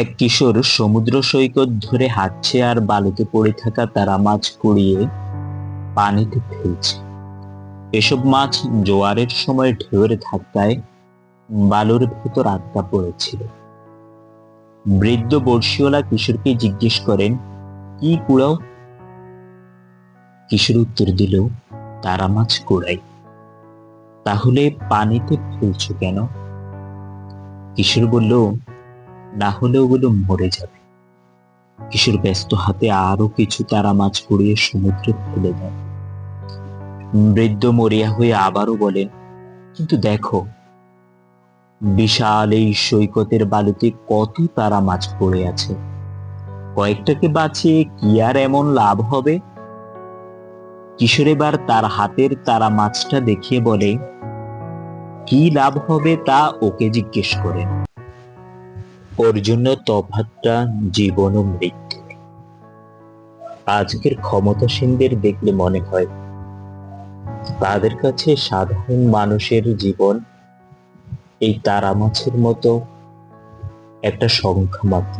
এক কিশোর সমুদ্র সৈকত ধরে হাঁটছে আর বালুতে পড়ে থাকা তারা মাছ কুড়িয়ে পানিতে ফেলছে। এসব মাছ জোয়ারের সময় ঢেউয়ের ধাক্কায় বালুর ভেতর আটকা পড়েছিল। বৃদ্ধ বর্ষিওয়ালা কিশোরকে জিজ্ঞেস করেন, কি কুড়াও? কিশোর উত্তর দিল, তারা মাছ কুড়াই তাহলে পানিতে ফেলছো কেন? কিশোর বলল না হলে ওগুলো মরে যাবে। কিশোর ব্যস্ত হাতে আরও কিছু তারা মাছ কুড়িয়ে সমুদ্রে ফেলে দেয়। বৃদ্ধ মরিয়া হয়ে আবারও বলেন, কিন্তু দেখো, বিশাল এই সৈকতের বালুতে কত তারা মাছ পড়ে আছে। কয়েকটাকে বাঁচিয়ে কি আর এমন লাভ হবে? কিশোর এবার তার হাতের তারা মাছটা দেখিয়ে বলে, কি লাভ হবে তা ওকে জিজ্ঞেস করেন ওর জন্য তফাতটা জীবন ও মৃত্যু। আজকের ক্ষমতাসীনদের দেখলে মনে হয় তাদের কাছে সাধারণ মানুষের জীবন এই তারা মাছের মতো একটা সংখ্যা মাত্র